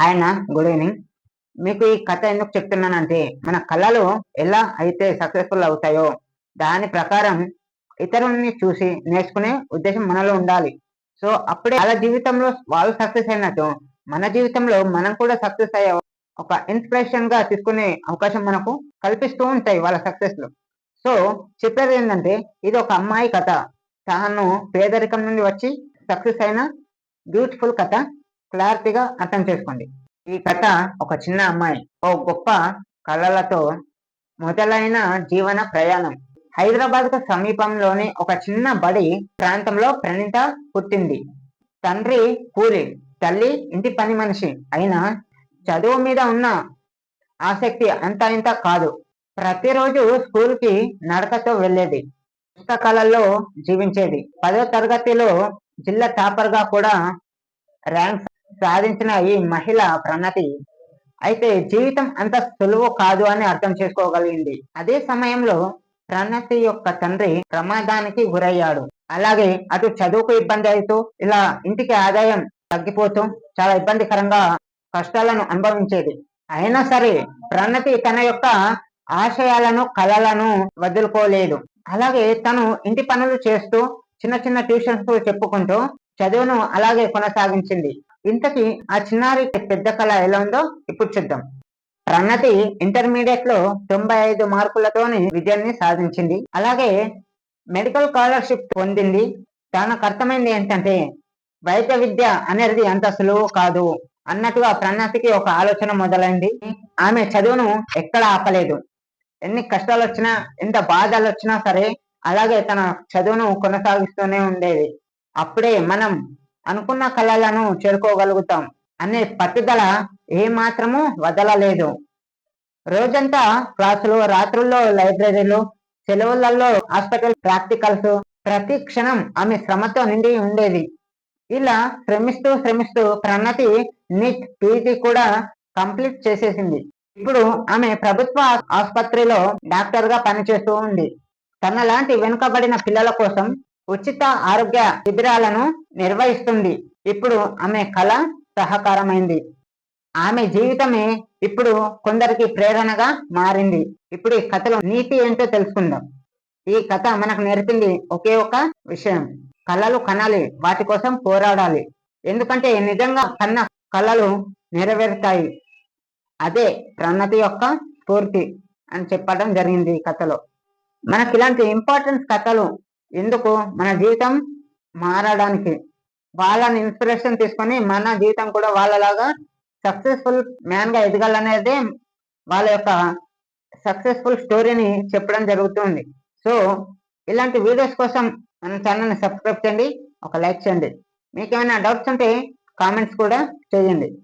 Hi అన్న good evening. మీకు ఈ కథ ఎందుకు చెప్తున్నానంటే మన కళలు ఎలా అయితే సక్సెస్ఫుల్ అవుతాయో దాని ప్రకారం ఇతరులని చూసి నేర్చుకునే ఉద్దేశం మనలో ఉండాలి. సో అప్పుడే వాళ్ళ జీవితంలో వాళ్ళు సక్సెస్ అయినట్టు మన జీవితంలో మనం కూడా సక్సెస్ అయ్యే ఒక ఇన్స్పిరేషన్గా తీసుకునే అవకాశం మనకు కల్పిస్తూ ఉంటాయి వాళ్ళ సక్సెస్లో. సో చెప్పేది ఏంటంటే ఇది ఒక అమ్మాయి కథ. తాను పేదరికం నుండి వచ్చి సక్సెస్ అయిన బ్యూటిఫుల్ కథ. క్లారిటీగా అర్థం చేసుకోండి. ఈ కథ ఒక చిన్న అమ్మాయి ఓ గొప్ప కళలతో మొదలైన జీవన ప్రయాణం. హైదరాబాద్కు సమీపంలోని ఒక చిన్న బడి ప్రాంతంలో ప్రణీత పుట్టింది. తండ్రి కూలి తల్లి ఇంటి పని మనిషి. అయినా చదువు మీద ఉన్న ఆసక్తి అంత ఇంత కాదు. ప్రతిరోజు స్కూల్కి నడకతో వెళ్ళేది. పుస్తకాలలో జీవించేది. పదో తరగతిలో జిల్లా టాపర్గా కూడా ర్యాంక్ సాధించిన ఈ మహిళ ప్రణతి అయితే జీవితం అంత సులువు కాదు అని అర్థం చేసుకోగలిగింది. అదే సమయంలో ప్రణతి యొక్క తండ్రి ప్రమాదానికి గురయ్యాడు. అలాగే అటు చదువుకు ఇబ్బంది అవుతూ ఇలా ఇంటికి ఆదాయం తగ్గిపోతూ చాలా ఇబ్బందికరంగా కష్టాలను అనుభవించేది. అయినా సరే ప్రణతి తన యొక్క ఆశయాలను కళలను వదులుకోలేదు. అలాగే తను ఇంటి పనులు చేస్తూ చిన్న చిన్న ట్యూషన్స్ చెప్పుకుంటూ చదువును అలాగే కొనసాగించింది. ఇంతకీ ఆ చిన్నారి పెద్ద కళ ఎలా ఉందో ఇప్పుడు చూద్దాం. ప్రణతి ఇంటర్మీడియట్లో తొంభై ఐదు మార్కులతోని విజయాన్ని సాధించింది. అలాగే మెడికల్ స్కాలర్షిప్ పొందింది. తనకు అర్థమైంది ఏంటంటే వైద్య విద్య అనేది అంత సులువు కాదు అన్నట్టుగా ప్రణతికి ఒక ఆలోచన మొదలైంది. ఆమె చదువును ఎక్కడ ఆపలేదు. ఎన్ని కష్టాలు వచ్చినా ఎంత బాధలు వచ్చినా సరే అలాగే తన చదువును కొనసాగిస్తూనే ఉండేది. అప్పుడే మనం అనుకున్న కళలను చేరుకోగలుగుతాం అనే పట్టుదల ఏ మాత్రము వదలలేదు. రోజంతా క్లాసులు రాత్రుల్లో లైబ్రరీలు సెలవులలో హాస్పిటల్ ప్రాక్టికల్స్ ప్రతి క్షణం ఆమె శ్రమతో నిండి ఉండేది ఇలా శ్రమిస్తూ శ్రమిస్తూ ప్రణతి నిట్ పీజీ కూడా కంప్లీట్ చేసేసింది. ఇప్పుడు ఆమె ప్రభుత్వ ఆసుపత్రిలో డాక్టర్గా పనిచేస్తూ ఉంది. తన లాంటి వెనుకబడిన పిల్లల కోసం ఉచిత ఆరోగ్య శిబిరాలను నిర్వహిస్తుంది. ఇప్పుడు ఆమె కళ సహకారమైంది. ఆమె జీవితమే ఇప్పుడు కొందరికి ప్రేరణగా మారింది. ఇప్పుడు ఈ కథలో నీతి ఏంటో తెలుసుకుందాం. ఈ కథ మనకు నేర్పింది ఒకే ఒక విషయం. కళలు కనాలి వాటి కోసం పోరాడాలి. ఎందుకంటే నిజంగా కన్న కళలు నెరవేరుతాయి. అదే ప్రణతి యొక్క స్ఫూర్తి అని చెప్పడం జరిగింది ఈ కథలో. మనకి ఇలాంటి ఇంపార్టెన్స్ కథలు ఎందుకు? మన జీవితం మారడానికి. వాళ్ళని ఇన్స్పిరేషన్ తీసుకొని మన జీవితం కూడా వాళ్ళలాగా సక్సెస్ఫుల్ మ్యాన్గా ఎదగాలనేదే వాళ్ళ యొక్క సక్సెస్ఫుల్ స్టోరీని చెప్పడం జరుగుతుంది. సో ఇలాంటి వీడియోస్ కోసం మన ఛానల్ని సబ్స్క్రైబ్ చేయండి. ఒక లైక్ చేయండి. మీకు ఏమైనా డౌట్స్ ఉంటే కామెంట్స్ కూడా చేయండి.